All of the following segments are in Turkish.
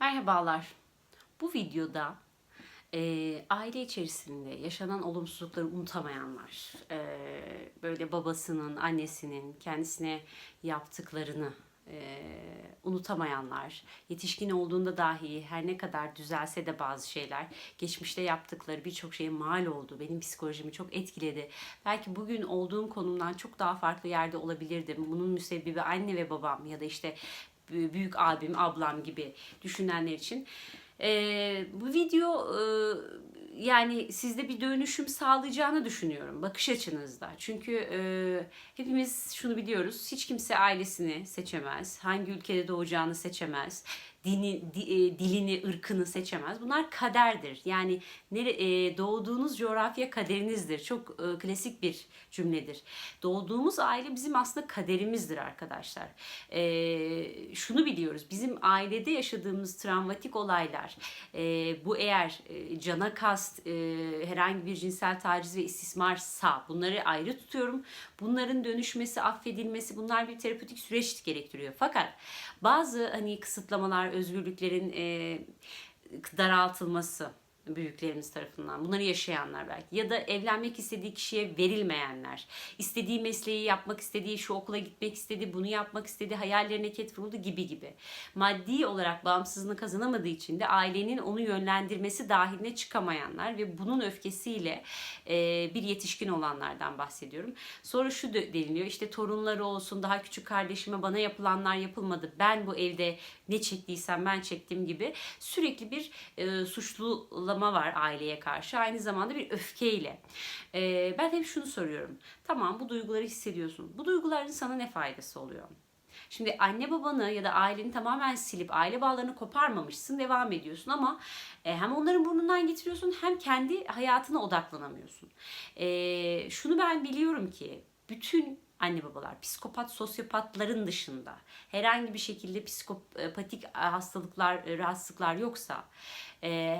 Merhabalar. Bu videoda e, aile içerisinde yaşanan olumsuzlukları unutamayanlar, e, böyle babasının, annesinin kendisine yaptıklarını e, unutamayanlar, yetişkin olduğunda dahi her ne kadar düzelse de bazı şeyler, geçmişte yaptıkları birçok şeye mal oldu, benim psikolojimi çok etkiledi. Belki bugün olduğum konumdan çok daha farklı yerde olabilirdim. Bunun müsebbibi anne ve babam ya da işte büyük abim, ablam gibi düşünenler için. Ee, bu video e, yani sizde bir dönüşüm sağlayacağını düşünüyorum bakış açınızda. Çünkü e, hepimiz şunu biliyoruz. Hiç kimse ailesini seçemez. Hangi ülkede doğacağını seçemez. Dini, di- e, dilini, ırkını seçemez. Bunlar kaderdir. Yani nere, e, doğduğunuz coğrafya kaderinizdir. Çok e, klasik bir cümledir. Doğduğumuz aile bizim aslında kaderimizdir arkadaşlar. E, şunu biliyoruz. Bizim ailede yaşadığımız travmatik olaylar, e, bu eğer e, cana kast, e, herhangi bir cinsel taciz ve istismarsa bunları ayrı tutuyorum. Bunların dönüşmesi, affedilmesi bunlar bir terapötik süreç gerektiriyor. Fakat bazı hani kısıtlamalar, özgürlüklerin e, daraltılması büyüklerimiz tarafından bunları yaşayanlar belki. Ya da evlenmek istediği kişiye verilmeyenler. İstediği mesleği yapmak istediği şu okula gitmek istedi bunu yapmak istedi hayallerine ket vuruldu gibi gibi. Maddi olarak bağımsızlığını kazanamadığı için de ailenin onu yönlendirmesi dahiline çıkamayanlar ve bunun öfkesiyle e, bir yetişkin olanlardan bahsediyorum. Sonra şu de- deniliyor işte torunları olsun daha küçük kardeşime bana yapılanlar yapılmadı ben bu evde ne çektiysem ben çektim gibi sürekli bir e, suçlulama var aileye karşı. Aynı zamanda bir öfkeyle. E, ben hep şunu soruyorum. Tamam bu duyguları hissediyorsun. Bu duyguların sana ne faydası oluyor? Şimdi anne babanı ya da aileni tamamen silip aile bağlarını koparmamışsın, devam ediyorsun ama e, hem onların burnundan getiriyorsun hem kendi hayatına odaklanamıyorsun. E, şunu ben biliyorum ki bütün anne babalar, psikopat, sosyopatların dışında herhangi bir şekilde psikopatik e, hastalıklar, e, rahatsızlıklar yoksa e,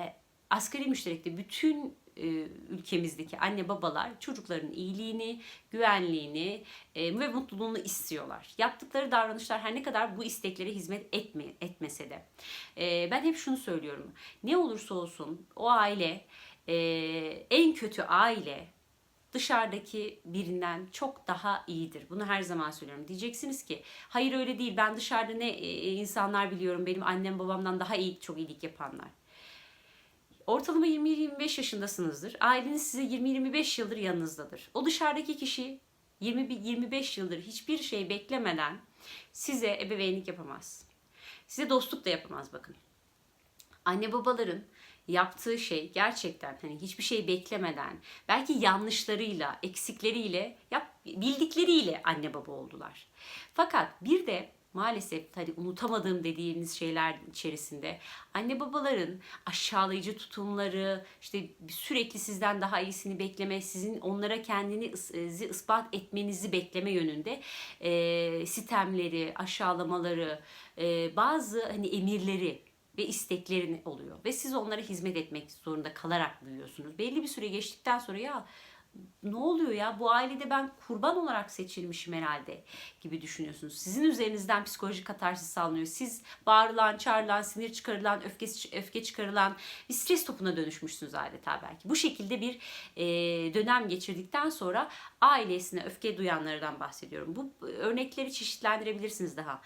asgari müşterekte bütün e, ülkemizdeki anne babalar çocukların iyiliğini, güvenliğini e, ve mutluluğunu istiyorlar. Yaptıkları davranışlar her ne kadar bu isteklere hizmet etme, etmese de. E, ben hep şunu söylüyorum. Ne olursa olsun o aile e, en kötü aile dışarıdaki birinden çok daha iyidir. Bunu her zaman söylüyorum. Diyeceksiniz ki hayır öyle değil. Ben dışarıda ne e, insanlar biliyorum. Benim annem babamdan daha iyi çok iyilik yapanlar. Ortalama 20-25 yaşındasınızdır. Aileniz size 20-25 yıldır yanınızdadır. O dışarıdaki kişi 20-25 yıldır hiçbir şey beklemeden size ebeveynlik yapamaz. Size dostluk da yapamaz bakın. Anne babaların yaptığı şey gerçekten hani hiçbir şey beklemeden belki yanlışlarıyla, eksikleriyle, yap, bildikleriyle anne baba oldular. Fakat bir de maalesef hani unutamadığım dediğimiz şeyler içerisinde anne babaların aşağılayıcı tutumları, işte sürekli sizden daha iyisini bekleme, sizin onlara kendini is- ispat etmenizi bekleme yönünde e, sitemleri, aşağılamaları, e, bazı hani emirleri ve isteklerin oluyor. Ve siz onlara hizmet etmek zorunda kalarak büyüyorsunuz. Belli bir süre geçtikten sonra ya ne oluyor ya bu ailede ben kurban olarak seçilmişim herhalde gibi düşünüyorsunuz. Sizin üzerinizden psikolojik katarsis sağlanıyor. Siz bağırılan, çağrılan, sinir çıkarılan, öfke, öfke çıkarılan bir stres topuna dönüşmüşsünüz adeta belki. Bu şekilde bir e, dönem geçirdikten sonra ailesine öfke duyanlardan bahsediyorum. Bu örnekleri çeşitlendirebilirsiniz daha.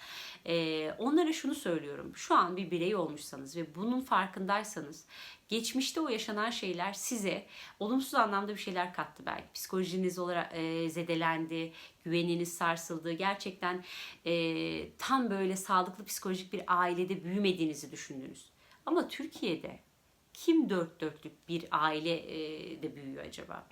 E, onlara şunu söylüyorum. Şu an bir birey olmuşsanız ve bunun farkındaysanız geçmişte o yaşanan şeyler size olumsuz anlamda bir şeyler kattı belki. Psikolojiniz olarak e, zedelendi, güveniniz sarsıldı. Gerçekten e, tam böyle sağlıklı psikolojik bir ailede büyümediğinizi düşündünüz. Ama Türkiye'de kim dört dörtlük bir ailede büyüyor acaba?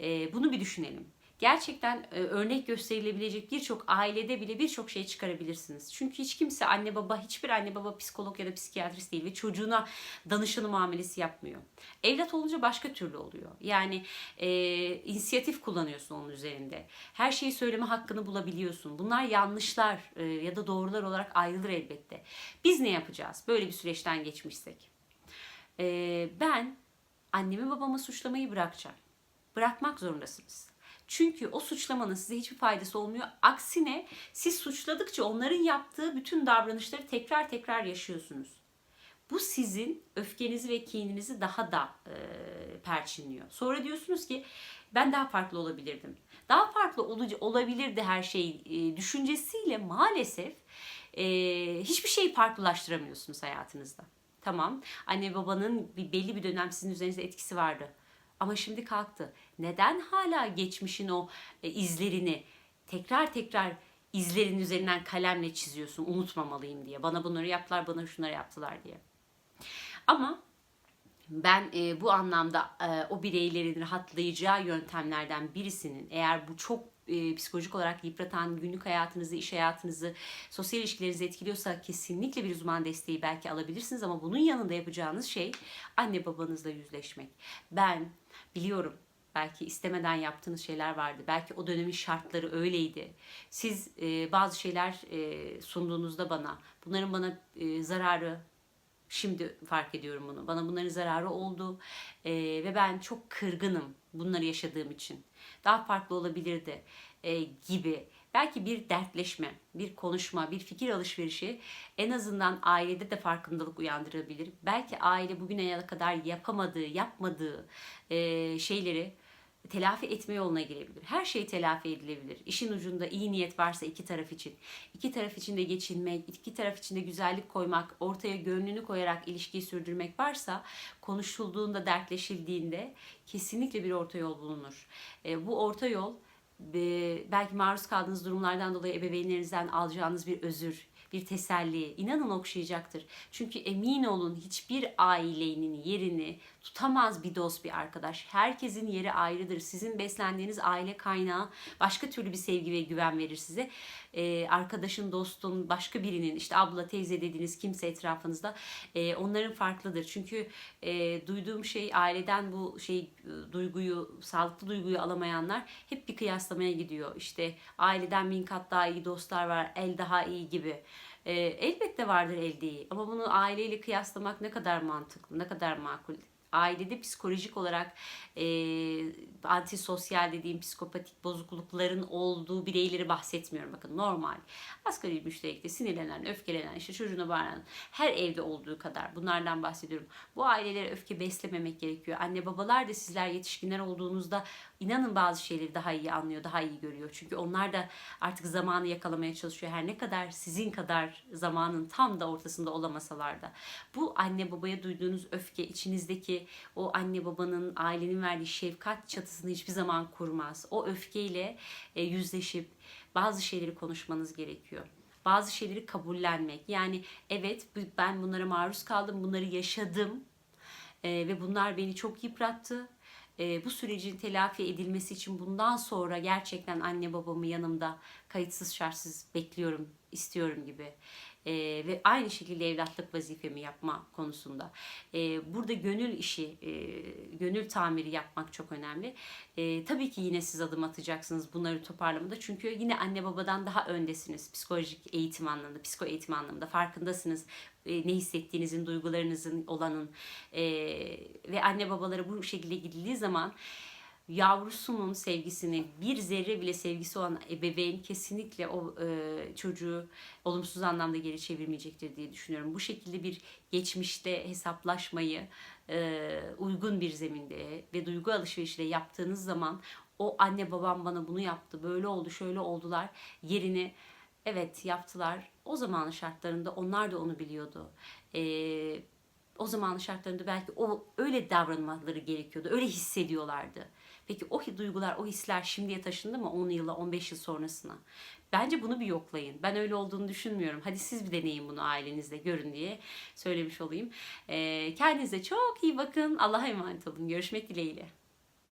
E, bunu bir düşünelim. Gerçekten e, örnek gösterilebilecek birçok ailede bile birçok şey çıkarabilirsiniz. Çünkü hiç kimse anne baba, hiçbir anne baba psikolog ya da psikiyatrist değil ve çocuğuna danışanı muamelesi yapmıyor. Evlat olunca başka türlü oluyor. Yani e, inisiyatif kullanıyorsun onun üzerinde. Her şeyi söyleme hakkını bulabiliyorsun. Bunlar yanlışlar e, ya da doğrular olarak ayrılır elbette. Biz ne yapacağız böyle bir süreçten geçmişsek? E, ben annemi babamı suçlamayı bırakacağım. Bırakmak zorundasınız. Çünkü o suçlamanın size hiçbir faydası olmuyor. Aksine siz suçladıkça onların yaptığı bütün davranışları tekrar tekrar yaşıyorsunuz. Bu sizin öfkenizi ve kininizi daha da e, perçinliyor. Sonra diyorsunuz ki ben daha farklı olabilirdim. Daha farklı olucu, olabilirdi her şey e, düşüncesiyle maalesef e, hiçbir şeyi farklılaştıramıyorsunuz hayatınızda. Tamam anne babanın bir belli bir dönem sizin üzerinizde etkisi vardı. Ama şimdi kalktı. Neden hala geçmişin o e, izlerini tekrar tekrar izlerin üzerinden kalemle çiziyorsun unutmamalıyım diye. Bana bunları yaptılar, bana şunları yaptılar diye. Ama ben e, bu anlamda e, o bireylerin rahatlayacağı yöntemlerden birisinin eğer bu çok e, psikolojik olarak yıpratan günlük hayatınızı, iş hayatınızı, sosyal ilişkilerinizi etkiliyorsa kesinlikle bir uzman desteği belki alabilirsiniz ama bunun yanında yapacağınız şey anne babanızla yüzleşmek. Ben biliyorum belki istemeden yaptığınız şeyler vardı. Belki o dönemin şartları öyleydi. Siz e, bazı şeyler e, sunduğunuzda bana bunların bana e, zararı Şimdi fark ediyorum bunu. Bana bunların zararı oldu Ee, ve ben çok kırgınım bunları yaşadığım için. Daha farklı olabilirdi e, gibi. Belki bir dertleşme, bir konuşma, bir fikir alışverişi en azından ailede de farkındalık uyandırabilir. Belki aile bugüne kadar yapamadığı, yapmadığı e, şeyleri telafi etme yoluna girebilir. Her şey telafi edilebilir. İşin ucunda iyi niyet varsa iki taraf için. iki taraf için de geçinmek, iki taraf için de güzellik koymak, ortaya gönlünü koyarak ilişkiyi sürdürmek varsa konuşulduğunda, dertleşildiğinde kesinlikle bir orta yol bulunur. E, bu orta yol belki maruz kaldığınız durumlardan dolayı ebeveynlerinizden alacağınız bir özür, bir teselli inanın okşayacaktır. Çünkü emin olun hiçbir ailenin yerini tutamaz bir dost bir arkadaş. Herkesin yeri ayrıdır. Sizin beslendiğiniz aile kaynağı başka türlü bir sevgi ve güven verir size. Ee, arkadaşın, dostun, başka birinin işte abla, teyze dediğiniz kimse etrafınızda e, onların farklıdır. Çünkü e, duyduğum şey aileden bu şey e, duyguyu, sağlıklı duyguyu alamayanlar hep bir kıyaslamaya gidiyor. İşte aileden bin kat daha iyi dostlar var, el daha iyi gibi. E, elbette vardır elde iyi ama bunu aileyle kıyaslamak ne kadar mantıklı, ne kadar makul ailede psikolojik olarak e, antisosyal dediğim psikopatik bozuklukların olduğu bireyleri bahsetmiyorum. Bakın normal. Asgari müşterekte sinirlenen, öfkelenen, işte çocuğuna bağıran her evde olduğu kadar bunlardan bahsediyorum. Bu ailelere öfke beslememek gerekiyor. Anne babalar da sizler yetişkinler olduğunuzda inanın bazı şeyleri daha iyi anlıyor, daha iyi görüyor. Çünkü onlar da artık zamanı yakalamaya çalışıyor. Her ne kadar sizin kadar zamanın tam da ortasında olamasalar da. Bu anne babaya duyduğunuz öfke, içinizdeki o anne babanın, ailenin verdiği şefkat çatısını hiçbir zaman kurmaz. O öfkeyle e, yüzleşip bazı şeyleri konuşmanız gerekiyor bazı şeyleri kabullenmek. Yani evet ben bunlara maruz kaldım, bunları yaşadım e, ve bunlar beni çok yıprattı e, bu sürecin telafi edilmesi için bundan sonra gerçekten anne babamı yanımda kayıtsız şartsız bekliyorum, istiyorum gibi. E, ve aynı şekilde evlatlık vazifemi yapma konusunda. E, burada gönül işi, e, gönül tamiri yapmak çok önemli. E, tabii ki yine siz adım atacaksınız bunları toparlamada. Çünkü yine anne babadan daha öndesiniz psikolojik eğitim anlamında, psiko eğitim anlamında. Farkındasınız ne hissettiğinizin, duygularınızın olanın e, ve anne babalara bu şekilde gidildiği zaman yavrusunun sevgisini bir zerre bile sevgisi olan ebeveyn kesinlikle o e, çocuğu olumsuz anlamda geri çevirmeyecektir diye düşünüyorum. Bu şekilde bir geçmişte hesaplaşmayı e, uygun bir zeminde ve duygu alışverişiyle yaptığınız zaman o anne babam bana bunu yaptı, böyle oldu, şöyle oldular yerini evet yaptılar. O zamanın şartlarında onlar da onu biliyordu. Ee, o zamanın şartlarında belki o öyle davranmaları gerekiyordu. Öyle hissediyorlardı. Peki o duygular, o hisler şimdiye taşındı mı 10 yıla, 15 yıl sonrasına? Bence bunu bir yoklayın. Ben öyle olduğunu düşünmüyorum. Hadi siz bir deneyin bunu ailenizde görün diye söylemiş olayım. Kendinize çok iyi bakın. Allah'a emanet olun. Görüşmek dileğiyle.